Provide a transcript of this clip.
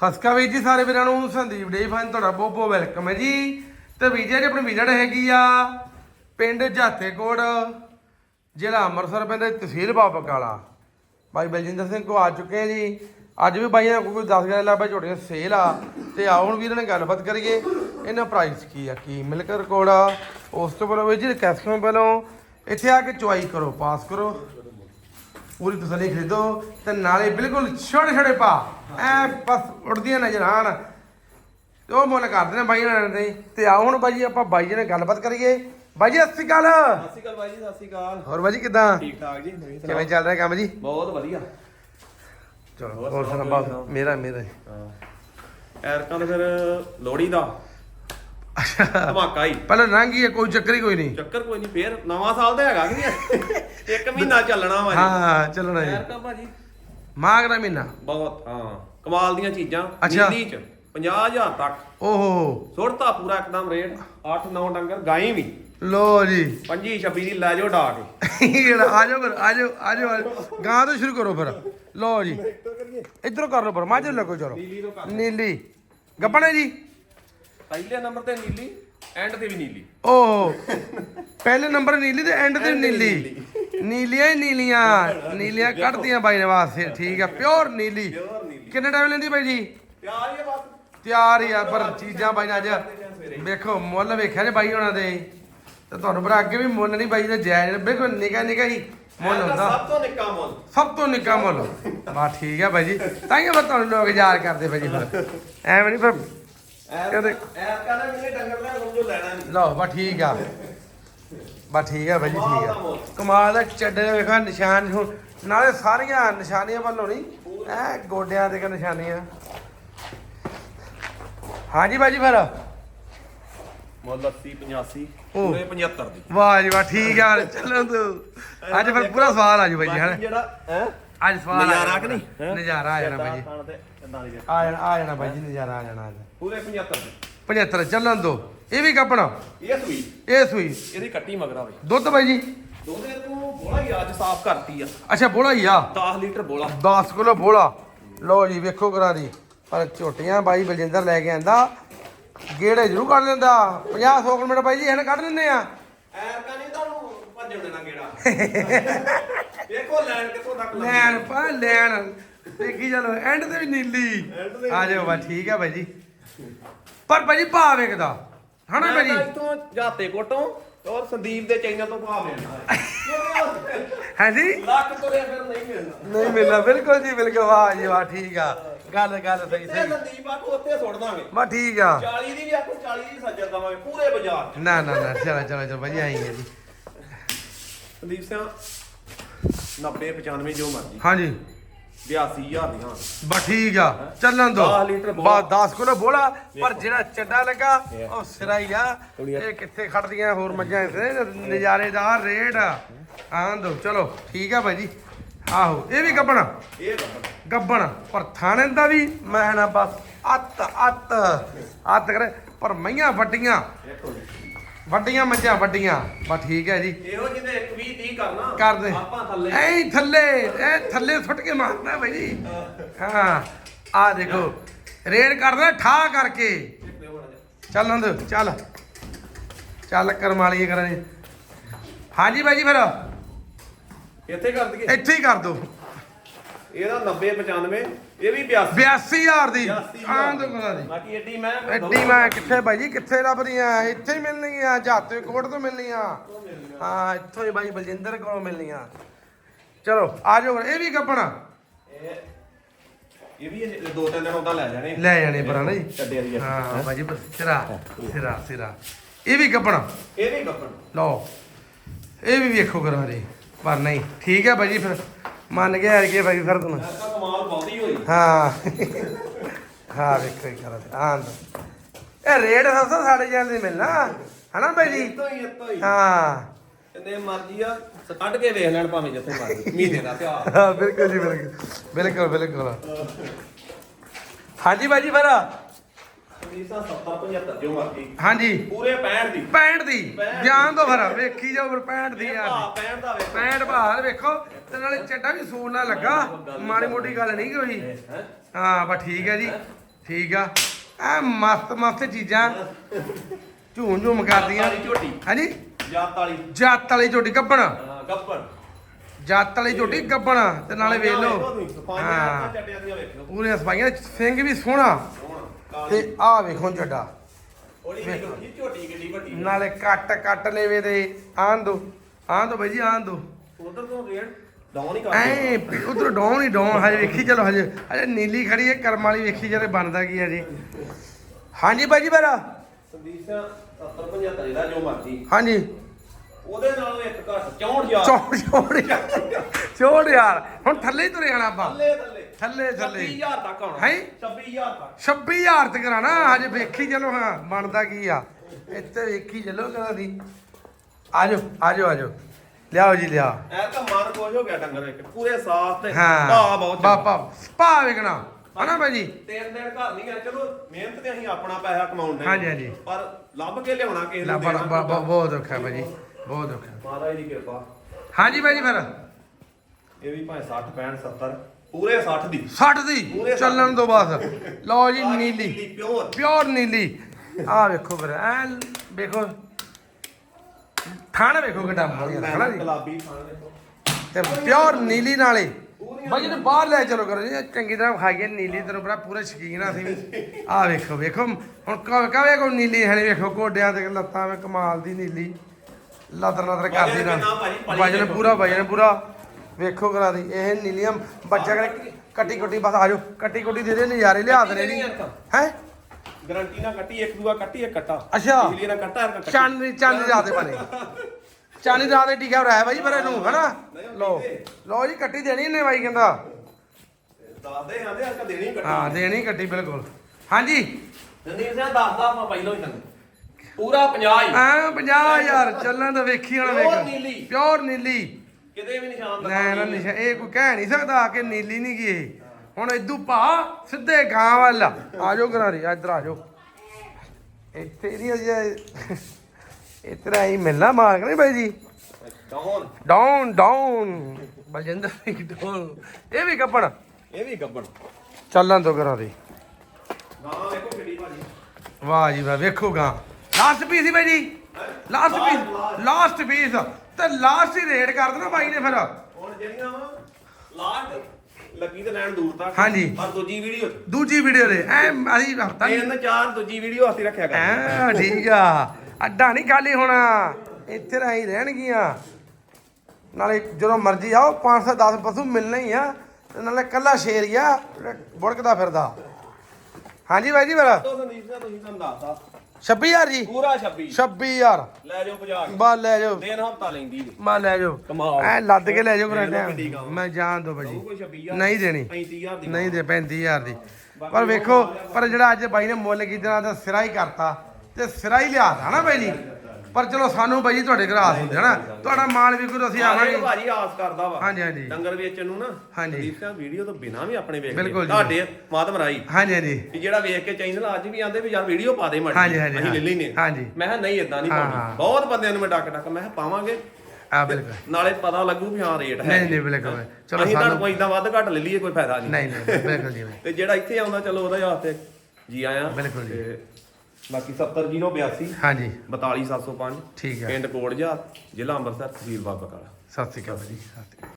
ਸਸਕਾ ਵੀਰ ਜੀ, ਸਾਰੇ ਵੀਰਾਂ ਨੂੰ ਸੰਦੀਪ ਡੇ ਫਨ ਤੁਹਾਡਾ ਬਹੁਤ ਬਹੁਤ ਵੈਲਕਮ ਹੈ ਜੀ। ਤੇ ਵੀਰ ਜੀ ਆਪਣੀ ਵਿਜਟ ਹੈਗੀ ਆ, ਪਿੰਡ ਜਾਤੇਕੋਟ, ਜ਼ਿਲ੍ਹਾ ਅੰਮ੍ਰਿਤਸਰ ਪੈਂਦਾ ਤਹਿਸੀਲ ਬਾਬਾ ਕਾਲਾ। ਬਾਈ ਬਲਜਿੰਦਰ ਸਿੰਘ ਕੋ ਆ ਚੁੱਕੇ ਆ ਜੀ। ਅੱਜ ਵੀ ਬਾਈਆਂ ਕੋਈ 10 11 ਲੱਖ ਬਾਈ ਝੋਟੀਆਂ ਸੇਲ ਆ। ਤੇ ਆਓ ਹੁਣ ਵੀਰਾਂ ਨਾਲ ਗੱਲਬਾਤ ਕਰੀਏ। ਇਹਨਾਂ ਪ੍ਰਾਈਸ ਕੀ ਆ, ਕੀ ਮਿਲਕ ਰਿਕਾਰਡ ਆ? ਉਸ ਤੋਂ ਪਹਿਲਾਂ ਵੀਰ ਜੀ ਕੈਸਕੋਂ ਵੱਲੋਂ ਇੱਥੇ ਆ ਕੇ ਚੁਆਈ ਕਰੋ, ਪਾਸ ਕਰੋ। ਪੂਰੀ ਤਸੱਲੀ ਖਰੀਦੋ ਤੇ ਨਾਲੇ ਬਿਲਕੁਲ ਛੋਟੇ ਛੋਟੇ ਪਾ। ਐ ਬਸ ਉੜਦੀਆਂ ਨਜ਼ਰ ਆਣ। ਤੇ ਉਹ ਮੁੱਲ ਕਰਦੇ ਨੇ ਬਾਈ ਉਹਨਾਂ ਦੇ। ਤੇ ਆਓ ਹੁਣ ਬਾਈ ਜੀ ਆਪਾਂ ਬਾਈ ਜੀ ਨਾਲ ਗੱਲਬਾਤ ਕਰੀਏ। ਬਾਈ ਜੀ ਸਤਿ ਸ਼੍ਰੀ ਅਕਾਲ। ਸਤਿ ਸ਼੍ਰੀ ਅਕਾਲ ਬਾਈ ਜੀ ਸਤਿ ਸ਼੍ਰੀ ਅਕਾਲ। ਹੋਰ ਬਾਈ ਜੀ ਕਿਦਾਂ? ਠੀਕ ਠਾਕ ਜੀ ਕਿਵੇਂ ਚੱਲ ਰਿਹਾ ਕੰਮ ਜੀ? ਬਹੁਤ ਵਧੀਆ। ਚਲੋ ਹੋਰ ਸੁਣਾ ਮੇਰਾ ਮੇਰਾ ਹਾਂ। ਐਰਕਾਂ ਦੇ ਫਿਰ ਲੋਹੜੀ ਦਾ। ਧਮਾਕਾ ਹੀ। ਪਹਿਲਾਂ ਲੰਘੀ ਹੈ ਕੋਈ ਚੱਕਰ ਹੀ ਕੋਈ ਨਹੀਂ। ਚੱਕਰ ਕੋਈ ਨਹੀਂ ਫੇਰ ਨਵਾਂ ਸਾਲ ਤਾਂ ਹੈਗਾ ਕਿ ਨਹੀਂ? ਇੱਕ ਮਹੀਨਾ ਚੱਲਣਾ ਵਾ ਜੀ। ਹਾਂ ਚੱਲਣਾ ਜੀ। ਐਰਕਾਂ ਭਾਜੀ ਮਾਘ ਦਾ ਮਹੀਨਾ। ਬਹੁਤ ਹਾਂ। ਕਮਾਲ ਦੀਆਂ ਚੀਜ਼ਾਂ। ਨੀਲੀ ਚ 50000 ਤੱਕ। ਓਹੋ। ਸੁੱਟਤਾ ਪੂਰਾ ਇੱਕਦਮ ਰੇਟ 8-9 ਡੰਗਰ ਗਾਈ ਵੀ। ਲੋ ਜੀ। 25 26 ਦੀ ਲੈ ਜਾਓ ਡਾ ਕੇ ਆ ਜਾਓ ਫਿਰ ਆ ਜਾਓ ਆ ਜਾਓ ਗਾਂ ਤੋਂ ਸ਼ੁਰੂ ਕਰੋ ਫਿਰ। ਲੋ ਜੀ। ਇਧਰੋਂ ਕਰ ਲਓ ਪਰ ਮਾਝੇ ਲੱਗੋ ਚਲੋ। ਨੀਲੀ। ਗੱਪਣੇ ਜੀ। ਪਹਿਲੇ ਨੰਬਰ ਤੇ ਨੀਲੀ ਐਂਡ ਤੇ ਵੀ ਨੀਲੀ। ਓਹ ਪਹਿਲੇ ਨੰਬਰ ਨੀਲੀ ਤੇ ਐਂਡ ਤੇ ਨੀਲੀ। ਨੀਲੀਆਂ ਹੀ ਨੀਲੀਆਂ ਨੀਲੀਆਂ ਕੱਢਦੀਆਂ ਬਾਈ ਨੇ ਵਾਸਤੇ ਠੀਕ ਆ ਪਿਓਰ ਨੀਲੀ। ਕਿੰਨੇ ਟਾਈਮ ਲੈਂਦੀ ਬਾਈ ਜੀ? ਪਿਆਰ ਹੀ ਆ ਬਸ। ਤਿਆਰ ਹੀ ਆ ਪਰ ਚੀਜ਼ਾਂ ਬਾਈ ਨੇ ਅੱਜ ਵੇਖੋ ਮੁੱਲ ਵੇਖਿਆ ਜੇ ਬਾਈ ਉਹਨਾਂ ਦੇ ਤੇ ਤੁਹਾਨੂੰ ਪਰ ਅੱਗੇ ਵੀ ਮੁੱਲ ਨਹੀਂ ਬਾਈ ਦੇ ਜਾਇਜ਼ ਨੇ, ਬਿਲਕੁਲ ਨਿਕਾ ਨਿਕਾ ਹੀ ਮੁੱਲ ਹੁੰਦਾ। ਸਭ ਤੋਂ ਨਿੱਕਾ ਮੁੱਲ। ਸਭ ਤੋਂ ਨਿੱਕਾ ਮੁੱਲ। ਬਾ ਠੀਕ ਆ ਬਾਈ ਜੀ। ਤਾਂ ਹੀ ਫਿਰ ਤੁਹਾਨੂੰ ਲੋਕ ਯਾਦ ਕਰਦੇ ਬਾਈ ਜੀ ਫਿਰ। ਐਵੇਂ ਨਹੀਂ ਫਿਰ ਕਹਿੰਦੇ- ਐਰ ਕਹਿੰਦਾ ਮੇਰੇ ਡੰਗਰ ਲੈ ਸਮਝੋ ਲੈਣਾ ਨਹੀਂ। ਲਓ ਬਾ ਠੀਕ ਆ। ਬਾ ਠੀਕ ਆ ਬਾਈ ਜੀ ਠੀਕ ਆ। ਕਮਾਲ ਦਾ ਚੱਡੇ ਵੇਖਾ ਨਿਸ਼ਾਨ ਹੁਣ ਨਾਲੇ ਸਾਰੀਆਂ ਨਿਸ਼ਾਨੀਆਂ ਵੱਲੋਂ ਨਹੀਂ ਐ ਗੋਡਿਆਂ ਤੇ ਕਿ ਨਿਸ਼ਾਨੀਆਂ। ਹਾਂਜੀ ਬਾਈ ਜੀ ਫਿਰ। ਮੁੱਲ 80 85 ਉਹ। ਪੂਰੇ 75 ਦੀ। ਵਾਹ ਜੀ ਵਾਹ ਠੀਕ ਆ। ਚੱਲੋ ਤੂੰ। ਅੱਜ ਫਿਰ ਪੂਰਾ ਸਵਾਲ ਆ ਜੂ ਬਾਈ ਜੀ ਹਨਾ? ਜਿਹੜਾ ਹੈ? ਅੱਜ ਸਵਾਲ ਆ ਨਜ਼ਾਰਾ ਕਿ ਨਹੀਂ? ਨਜ਼ਾਰਾ ਆ ਜਾਣਾ ਬਾਈ ਜੀ। ਖਾਣ ਤੇ ਏਦਾਂ ਦੀ ਵੇਖ। ਆ ਜਾਣਾ ਆ ਜਾਣਾ ਬਾਈ ਜੀ ਨਜ਼ਾਰਾ ਆ ਜਾਣਾ ਅੱਜ। ਪੂਰੇ 75 ਦੀ 75 ਚੱਲਣ ਦੋ। ਇਹ ਵੀ ਕੱਪਣਾ। ਇਹ ਸੂਈ। ਇਹ ਸੂਈ। ਇਹਦੀ ਕੱਟੀ ਮਗਰਾ ਵੇ। ਦੁੱਧ ਬਾਈ ਜੀ। ਦੋਨੇ ਤੂੰ ਬੋਲਾ ਹੀ ਅੱਜ ਸਾਫ਼ ਕਰਤੀ ਆ। ਅੱਛਾ ਬੋਲਾ ਹੀ ਆ? 10 ਲੀਟਰ ਬੋਲਾ। 10 ਕਿਲੋ ਬੋਲਾ। ਲਓ ਜੀ ਵੇਖੋ ਕਰਾ ਦੀ। ਪਰ ਝੋਟੀਆਂ ਬਾਈ ਬਲਜਿੰਦਰ ਲੈ ਕੇ ਆਂਦਾ। ਗੇੜੇ ਜ਼ਰੂਰ ਕੱਢ ਲੈਂਦਾ। 50 100 ਕਿਲੋਮੀਟਰ ਬਾਈ ਜੀ ਇਹਨੇ ਕੱਢ ਲੈਂਦੇ ਆ। ਐਰ ਕਾ ਨਹੀਂ ਤੁਹਾਨੂੰ ਭੱਜਣ ਦੇਣਾ ਗੇੜਾ। ਵੇਖੋ ਲੈਣ ਕਿੱਥੋਂ ਤੱਕ ਲੱਗੀ। ਲੈਣ ਪਾ ਲੈਣ। ਦੇਖੀ ਚਲੋ ਐਂਡ ਤੇ ਵੀ ਨੀਲੀ। ਆ ਜਾਓ ਬਾ ਠੀਕ ਆ ਜੀ। ਪਰ ਬਾਈ ਜੀ ਭਾਅ ਵੇਖਦਾ ਮੈਂ ਬਾਈ ਜੀ ਤਾਂ ਜਾਤੇ ਕੋਟੋਂ ਔਰ ਸੰਦੀਪ ਦੇ ਚੈਨਲ ਤੋਂ ਭਾਅ ਮਿਲਣਾ ਹੈ ਹਾਂਜੀ ਲੱਖ ਤੁਰੇ ਫਿਰ ਨਹੀਂ ਮਿਲਣਾ ਨਹੀਂ ਮਿਲਣਾ ਬਿਲਕੁਲ ਜੀ ਬਿਲਕੁਲ। ਵਾਹ ਜੀ ਵਾਹ ਠੀਕ ਆ। ਗੱਲ ਗੱਲ ਸਹੀ ਸਹੀ। ਸੰਦੀਪ ਆਖੋ ਉੱਥੇ ਸੁੱਟ ਦਾਂਗੇ। ਵਾ ਠੀਕ ਆ। 40 ਦੀ ਵੀ ਆਖੋ 40 ਦੀ ਸੱਜਣ ਦਵਾਂਗੇ ਪੂਰੇ ਬਾਜ਼ਾਰ। ਨਾ ਨਾ ਨਾ ਚਲੋ ਚਲੋ ਚਲੋ ਬਾਈ ਆਈ ਹੈ ਜੀ। ਸੰਦੀਪ ਸਿੰਘ 90 95 ਜੋ ਮਰਜ਼ੀ। ਹਾਂਜੀ। 82000 ਦੀਆਂ। ਬਾ ਠੀਕ ਆ ਚੱਲਣ ਦੋ। 10 ਲੀਟਰ ਬਾ ਬੋਲਾ। 10 ਕਿਲੋ ਬੋਲਾ ਪਰ ਜਿਹੜਾ ਚੱਡਾ ਲੱਗਾ ਉਹ ਸਿਰਾ ਹੀ ਆ। ਇਹ ਕਿੱਥੇ ਖੜਦੀਆਂ ਹੋਰ ਮੱਝਾਂ ਇਸੇ ਨਜ਼ਾਰੇਦਾਰ ਰੇਟ ਆਂ। ਦੋ ਚਲੋ ਠੀਕ ਆ ਭਾਈ ਜੀ। ਆਹੋ ਇਹ ਵੀ ਗੱਬਣ। ਇਹ ਕੱਪੜਾ ਗੱਬਣ ਪਰ ਥਾਣੇ ਦਾ ਵੀ ਮੈਂ ਨਾ ਬਸ ਅੱਤ ਅੱਤ ਅੱਤ ਕਰੇ ਪਰ ਮਈਆਂ ਜੀ। ਵੱਡੀਆਂ ਮੱਝਾਂ ਵੱਡੀਆਂ। ਬਾ ਠੀਕ ਹੈ ਜੀ। ਇਹੋ ਜਿਹੇ ਇੱਕ 20 30 ਕਰਨਾ ਕਰਦੇ ਆਪਾਂ ਥੱਲੇ। ਐ ਥੱਲੇ ਐ ਥੱਲੇ ਸੁੱਟ ਕੇ ਮਾਰਨਾ ਭਾਈ ਜੀ। ਹਾਂ ਆ ਦੇਖੋ। ਰੇਡ ਕਰਦਾ ਠਾ ਕਰਕੇ। ਚੱਲ ਨੰਦ ਚੱਲ। ਚੱਲ ਕਰਮਾਲੀਏ ਕਰਾਂ ਹਾਂਜੀ ਬਾਈ ਜੀ ਫਿਰ। ਇੱਥੇ ਕਰ ਦਈਏ। ਇੱਥੇ ਹੀ ਕਰ ਦੋ। ਇਹਦਾ 90 95 ਇਹ ਵੀ 82 82000 ਦੀ। 82,000 ਆਂ ਦੋ। ਕਰਾ ਦੀ ਬਾਕੀ ਏਡੀ ਮੈਂ ਐਡੀ ਮੈਂ ਕਿੱਥੇ ਬਾਈ ਜੀ ਕਿੱਥੇ ਲੱਭਦੀਆਂ? ਇੱਥੇ ਹੀ ਮਿਲਣਗੀਆਂ ਜਾਤੇ ਕੋਟ ਤੋਂ ਮਿਲਣੀਆਂ ਹਾਂ ਇੱਥੋਂ ਹੀ ਬਾਈ ਬਲਜਿੰਦਰ ਕੋਲੋਂ ਮਿਲਣੀਆਂ ਚਲੋ ਆ ਜਾਓ ਇਹ ਵੀ ਕੱਪਣਾ ਇਹ ਇਹ ਵੀ ਇਹ ਦੋ ਤਿੰਨ ਦਿਨ ਉਦਾਂ ਲੈ ਜਾਣੇ। ਲੈ ਜਾਣੇ ਪਰ ਨਾ ਜੀ ਛੱਡਿਆ ਦੀ ਹਾਂ ਬਾਜੀ ਬਸ ਸਿਰਾ ਸਿਰਾ ਸਿਰਾ। ਇਹ ਵੀ ਕੱਪਣਾ ਇਹ ਵੀ ਗੱਪਣ। ਲਓ ਇਹ ਵੀ ਵੇਖੋ ਕਰਾ ਦੇ। ਪਰ ਨਹੀਂ ਠੀਕ ਹੈ ਬਾਜੀ ਫਿਰ। ਮੰਨ ਗਿਆ ਯਾਰ ਕਿ ਬਾਈ ਫਿਰ ਤੂੰ ਐਸਾ ਕਮਾਲ ਬਹੁਤੀ ਹੋਈ। ਹਾਂ। ਹਾਂ ਵੇਖੋ ਹੀ ਕਰਾ ਹਾਂ। ਇਹ ਰੇਟ ਸਸਤਾ ਸਾਡੇ ਜਾਂਦੇ ਮਿਲਣਾ। ਹਨਾ ਬਾਈ ਜੀ? ਇੱਥੋਂ ਹੀ ਇੱਥੋਂ ਹੀ। ਹਾਂ। ਜਿੰਨੇ ਮਰਜ਼ੀ ਆ ਕੱਢ ਕੇ ਵੇਖ ਲੈਣ ਭਾਵੇਂ ਜਿੱਥੇ ਮਰਜ਼ੀ। ਮਹੀਨੇ ਦਾ ਤਿਉਹਾਰ। ਹਾਂ ਬਿਲਕੁਲ ਜੀ ਬਿਲਕੁਲ। ਬਿਲਕੁਲ ਬਿਲਕੁਲ। ਹਾਂਜੀ ਬਾਜੀ ਫਿਰ। ਪੀਸਾ 70 75 ਜੋ ਮਰਜ਼ੀ। ਹਾਂਜੀ। ਪੂਰੇ 65 ਦੀ। 65 ਦੀ। ਜਾਣ ਦੋ। ਫਿਰ ਵੇਖੀ ਜਾਓ ਫਿਰ 65 ਦੀ ਯਾਰ। ਭਾ 65 ਦਾ ਵੇਖ। 65 ਬਹਾਰ ਵੇਖੋ। ਤੇ ਨਾਲੇ ਚੱਡਾ ਵੀ ਸੂਣ ਨਾ ਲੱਗਾ। ਮਾੜੀ ਮੋਟੀ ਗੱਲ ਨਹੀਂ ਕੋਈ। ਹੈਂ? ਬਸ ਠੀਕ ਹੈ ਜੀ। ਠੀਕ ਆ। ਐ ਮਸਤ ਮਸਤ ਚੀਜ਼ਾਂ। ਝੂਮ ਝੂਮ ਕਰਦੀਆਂ। ਝੋਟੀ। ਹਾਂਜੀ? ਜਾਤ ਵਾਲੀ। ਜੱਤ ਵਾਲੀ ਝੋਟੀ ਗੱਬਣ। ਹਾਂ, ਗੱਪਣ ਜੱਤ ਵਾਲੀ ਝੋਟੀ ਗੱਬਣ। ਤੇ ਨਾਲੇ ਵੇਖ ਲਓ। ਹਾਂ। ਪੂਰੇ ਸਫਾਈਆਂ। ਸਿੰਘ ਵੀ ਸੋਹਣਾ। ਤੇ ਆਹ ਵੇਖੋ ਜੱਡਾ। ਝੋਟੀ ਵੱਡੀ। ਨਾਲੇ ਕੱਟ ਕੱਟ ਲੈਵੇ ਤੇ ਆਣ ਦੋ। ਆਣ ਦੋ ਬਾਈ ਜੀ ਆਣ ਦੋ। ਉਧਰ ਤੋਂ ਰੇਟ ਡਾਊਨ ਹੀ ਕਰਦੇ। ਐ ਉਧਰ ਡਾਉਣ ਹੀ ਡਾਉਣ ਹਜੇ ਵੇਖੀ ਚਲੋ ਹਜੇ ਹਜੇ ਨੀਲੀ ਖੜੀ ਹੈ ਕਰਮ ਵਾਲੀ ਵੇਖੀ ਜਿਹੜੇ ਬਣਦਾ ਕੀ ਹੈ ਜੀ। ਹਾਂਜੀ ਬਾਈ ਜੀ ਮੇਰਾ। ਸੰਦੀਪ ਸਿੰਘ 70 75 ਦਾ ਜੋ ਮਰਜ਼ੀ। ਹਾਂਜੀ। ਉਹਦੇ ਨਾਲੋਂ ਇੱਕ ਘੱਟ 64000 ਚੌੜ ਚੌੜ ਚੌੜ ਯਾਰ ਹੁਣ ਥੱਲੇ ਹੀ ਤੁਰੇ ਆਣਾ ਆਪਾਂ। ਥੱਲੇ ਥੱਲੇ। ਥੱਲੇ ਥੱਲੇ। 26000 ਤੱਕ ਆਉਣਾ। ਹੈਂ? 26000 ਤੱਕ। 26000 ਤੇ ਕਰਾਣਾ ਹਜੇ ਵੇਖੀ ਚਲੋ ਹਾਂ ਬਣਦਾ ਕੀ ਆ। ਇੱਥੇ ਵੇਖੀ ਚਲੋ ਕਰਾਂ ਦੀ। ਆਜੋ ਆਜੋ ਆਜੋ। ਲਿਆਓ ਜੀ ਲਿਆ ਐ ਤਾਂ ਮਨ ਖੁਸ਼ ਹੋ ਗਿਆ ਡੰਗਰ ਵੇਖ ਕੇ। ਪੂਰੇ ਸਾਫ਼ ਤੇ। ਹਾਂ ਭਾ ਬਹੁਤ ਚੰਗਾ। ਬਾਪਾ ਭਾ ਵੇਖਣਾ। ਹਨਾ ਬਾਈ ਜੀ ਤਿੰਨ ਦਿਨ ਘਰ ਨਹੀਂ ਗਏ। ਚਲੋ ਮਿਹਨਤ ਤੇ ਅਸੀਂ ਆਪਣਾ ਪੈਸਾ ਕਮਾਉਣ ਦੇ ਹਾਂਜੀ, ਹਾਂਜੀ। ਪਰ ਲੱਭ ਕੇ ਲਿਆਉਣਾ ਕਿਸੇ ਲਾ ਨੂੰ ਬੜਾ- ਦੇਣਾ ਬ- ਬ- ਬਹੁਤ ਔਖਾ ਹੈ ਬਾਈ ਜੀ ਬਹੁਤ ਔਖਾ। ਮਹਾਰਾਜ ਦੀ ਕਿਰਪਾ। ਹਾਂਜੀ ਬਾਈ ਜੀ ਫਿਰ। ਇਹ ਵੀ ਭਾਵੇਂ 60 65 70 ਪੂਰੇ 60 ਦੀ। 60 ਦੀ? ਚੱਲਣ ਤੋਂ ਬਾਅਦ। ਲਓ ਜੀ ਨੀਲੀ। ਪਿਓਰ ਪਿਓਰ ਨੀਲੀ। ਆਹ ਵੇਖੋ ਫਿਰ ਐ ਵੇਖੋ। ਥਾਣਾ ਵੇਖੋ ਕਿੱਡਾ ਵਧੀਆ ਹਨਾ ਜੀ। ਗੁਲਾਬੀ ਤੇ ਪਿਓਰ ਨੀਲੀ ਨਾਲੇ। ਬਾਈ ਜੀ ਨੂੰ ਬਾਹਰ ਲੈ ਚਲੋ ਕਰੋ ਜੀ ਚੰਗੀ ਤਰ੍ਹਾਂ ਖਾਈਏ ਨੀਲੀ ਤੈਨੂੰ ਪਤਾ ਪੂਰੇ ਸ਼ਕੀਨ ਆ ਵੀ। ਆਹ ਵੇਖੋ ਵੇਖੋ। ਹੁਣ ਕ- ਕਵੇ ਕੋ ਨੀਲੀ ਹੈ ਨੀ ਵੇਖੋ ਗੋਡਿਆਂ ਤੇ ਲੱਤਾਂ ਵਿੱਚ ਕਮਾਲ ਦੀ ਨੀਲੀ। ਲਦਰ ਲਦਰ ਕਰਦੀ? ਨਾ। ਦੇਖੋ। ਪੂਰਾ ਵਜਨ ਪੂਰਾ। ਵੇਖੋ ਕਰਾ ਦੀ ਇਹ ਨੀਲੀਆਂ ਬੱਚਾ ਕਰੇ ਕੱਟੀ ਕੁੱਟੀ ਬਸ ਆਜੋ ਕੱਟੀ ਕੁੱਟੀ ਦੇ ਦੇ ਨਜ਼ਾਰੇ ਲਿਆ ਦੇ ਨੇ ਹੈ? ਗਰੰਟੀ ਨਾਲ ਕੱਟੀ ਇੱਕ ਦੂਆ ਕੱਟੀ ਇੱਕ ਕੱਟਾ। ਅੱਛਾ। ਪਿਛਲੀ ਨਾਲ ਕੱਟਾ ਇੱਕ ਕੱਟੀ। ਚਾਂਦਨੀ ਚਾਂਦਨੀ ਰਾਤ ਦੇ ਬਣੇ। ਚਾਂਦਨੀ ਰਾਤ ਦੇ ਟੀਕਾ ਰਹਿ ਬਾਈ ਪਰ ਇਹਨੂੰ ਹਨਾ? ਲਓ। ਲਓ ਜੀ ਕੱਟੀ ਦੇਣੀ ਇਹਨੇ ਬਾਈ ਕਹਿੰਦਾ। ਦੱਸਦੇ ਆਂਦੇ ਆ ਦੇਣੀ ਕੱਟੀ। ਹਾਂ ਦੇਣੀ ਕੱਟੀ ਬਿਲਕੁਲ। ਹਾਂਜੀ। ਸੰਦੀਪ ਸਿੰਘ ਦੱਸਦਾ ਆਪਾਂ ਪਹਿਲਾਂ ਹੀ ਤੈਨੂੰ ਪੂਰਾ 50 ਹੀ। ਆ 50000 ਚੱਲਣ ਤਾਂ ਵੇਖੀ ਹੁਣ ਵੇਖ। ਨੀਲੀ। ਪਿਓਰ ਨੀਲੀ। ਕਿਤੇ ਵੀ ਨਿਸ਼ਾਨ ਨਾ ਨਾ ਨਿਸ਼ਾ ਇਹ ਕੋਈ ਕਹਿ ਨਹੀਂ ਸਕਦਾ ਕਿ ਨੀਲੀ ਨਹੀਂ ਗਈ ਹੁਣ ਇਦੂ ਭਾ ਸਿੱਧੇ ਗਾਂ ਵੱਲ। ਆ ਜਾਓ ਘਰਾਰੀ ਇੱਧਰ ਆ ਜਾਓ। ਇੱਥੇ ਨਹੀਂ ਅਜੇ ਇਤਰਾ ਹੀ ਮਿਲਣਾ ਮਾਰ ਨਹੀਂ ਬਾਈ ਜੀ। Down. Down down. Baljinder Singh down. ਇਹ ਵੀ ਕੱਪੜ ਇਹ ਵੀ ਗੱਬਣ। ਚੱਲਣ ਤੋਂ ਘਰਾਰੀ ਕਿੱਡੀ ਭਾਜੀ। ਵਾਹ ਜੀ ਵਾਹ ਵੇਖੋ ਗਾਂ ਲਾਸਟ ਪੀਸ ਹੀ ਬਾਈ ਜੀ। Last piece. ਲਾਸਟ ਪੀਸ ਤੇ ਲਾਸਟ ਹੀ ਰੇਟ ਕਰ ਦੇਣਾ ਬਾਈ ਨੇ ਫਿਰ। ਹੁਣ ਜਿਹੜੀਆਂ ਵਾ ਲਾਸਟ ਲੱਗੀ ਤੇ ਲੈਣ ਦੂਰ ਤੱਕ। ਹਾਂਜੀ। ਪਰ ਦੂਜੀ ਵੀਡੀਓ ਦੂਜੀ ਵੀਡੀਓ ਦੇ ਐ ਅਸੀਂ ਹਫਤਾ ਤਿੰਨ ਚਾਰ ਦੂਜੀ ਵੀਡੀਓ ਵਾਸਤੇ ਰੱਖਿਆ ਕਰ। ਐ ਠੀਕ ਆ। ਅੱਡਾ ਨਹੀਂ ਖਾਲੀ ਹੋਣਾ। ਇੱਥੇ ਰਹੀ ਰਹਿਣਗੀਆਂ। ਨਾਲੇ ਜਦੋਂ ਮਰਜ਼ੀ ਆਓ 510 ਪਸ਼ੂ ਮਿਲਣੇ ਹੀ ਆ। ਤੇ ਨਾਲੇ ਕੱਲਾ ਸ਼ੇਰ ਹੀ ਆ ਜਿਹੜਾ ਬੁੜਕਦਾ ਫਿਰਦਾ। ਹਾਂਜੀ ਬਾਈ ਜੀ ਫਿਰ। ਤੋਂ ਸੰਦੀਪ ਸਿੰਘ ਤੁਸੀਂ ਤੁਹਾਨੂੰ ਦੱਸਦਾ 26000 ਜੀ? ਪੂਰਾ 26 26000 ਲੈ ਜਾਓ 50 ਬਾ ਲੈ ਜਾਓ। ਦਿਨ ਹਫਤਾ ਲੈਂਦੀ ਜੀ। ਮਾ ਲੈ ਜਾਓ। ਕਮਾਲ। ਐ ਲੱਦ ਕੇ ਲੈ ਜਾਓ ਕਿੱਡੀ ਗਾਂ। ਮੈਂ ਜਾਣ ਦੋ ਕੋਈ 26000 ਨਹੀਂ ਦੇਣੀ। 35000 ਦੀ ਨਹੀਂ ਦੇ 35000 ਦੀ। ਪਰ ਵੇਖੋ ਪਰ ਜਿਹੜਾ ਅੱਜ ਬਾਈ ਨੇ ਮੁੱਲ ਕੀਤਾ ਤਾਂ ਸਿਰਾ ਹੀ ਕਰਤਾ। ਤੇ ਸਿਰਾ ਹੀ ਲਿਆਤਾ ਨਾ ਬਾਈ ਜੀ। ਪਰ ਚਲੋ ਸਾਨੂੰ ਬਾਈ ਜੀ ਤੁਹਾਡੇ ਘਰ ਆਸ ਹੁੰਦੇ ਹਨਾ ਤੁਹਾਡਾ ਮਾਲ ਵੀ ਕੋਈ ਅਸੀਂ ਆਵਾਂਗੇ। ਆਵਾਂਗੇ ਭਾਜੀ ਆਸ ਕਰਦਾ ਵਾ। ਹਾਂਜੀ, ਹਾਂਜੀ। ਡੰਗਰ ਵੇਚਣ ਨੂੰ ਨਾ ਹਾਂਜੀ। ਸੰਦੀਪ ਸਿੰਘ ਵੀਡੀਓ ਤੋਂ ਬਿਨਾ ਵੀ ਆਪਣੇ ਵੇਖਦੇ। ਬਿਲਕੁਲ ਜੀ। ਤੁਹਾਡੇ ਮਾਤਮ ਰਾਈ। ਹਾਂਜੀ ਹਾਂਜੀ। ਵੀ ਜਿਹੜਾ ਵੇਖ ਕੇ ਚੈਨਲ ਅੱਜ ਵੀ ਆਂਦੇ ਵੀ ਯਾਰ ਵੀਡੀਓ ਪਾ ਦੇ ਮਾੜੀ ਹਾਂਜੀ, ਹਾਂਜੀ, ਅਸੀਂ ਲੈ ਲੈਨੇ ਹਾਂਜੀ। ਮੈਂ ਕਿਹਾ ਨਹੀਂ ਇਦਾਂ ਨਹੀਂ ਹਾਂ, ਪਾਉਣੀ। ਹਾਂ। ਬਹੁਤ ਬੰਦਿਆਂ ਨੂੰ ਮੈਂ ਡੱਕ ਡੱਕ ਮੈਂ ਕਿਹਾ ਪਾਵਾਂਗੇ। ਆ ਬਿਲਕੁਲ। ਨਾਲੇ ਪਤਾ ਲੱਗੂ ਵੀ ਹਾਂ ਰੇਟ ਹੈ ਨਹੀਂ ਨਹੀਂ ਬਿਲਕੁਲ। ਚਲੋ ਅਸੀਂ ਤਾਂ ਸਾਨੂੰ ਕੋਈ ਇਦਾਂ ਵੱਧ ਘੱਟ ਲੈ ਲਈਏ ਕੋਈ ਫਾਇਦਾ ਨਹੀਂ। ਨਹੀਂ ਨਹੀਂ ਬਿਲਕੁਲ ਜੀ। ਤੇ ਜਿਹੜਾ ਇੱਥੇ ਆਉਂਦਾ ਚਲੋ ਉਹਦਾ ਹੱਥ ਤੇ ਜੀ ਆਇਆ। ਬਿਲਕੁਲ ਜੀ। ਤੇ ਬਾਕੀ 70082 ਹਾਂਜੀ। 42705 ਠੀਕ ਹੈ। ਪਿੰਡ ਕੋੜਜਾ ਜ਼ਿਲ੍ਹਾ ਅੰਮ੍ਰਿਤਸਰ ਤਹਿਸੀਲ ਬਾਬਾ ਕਾਲਾ। ਸਤਿ ਸ਼੍ਰੀ ਅਕਾਲ ਜੀ ਸਤਿ ਸ਼੍ਰੀ ਅਕਾਲ।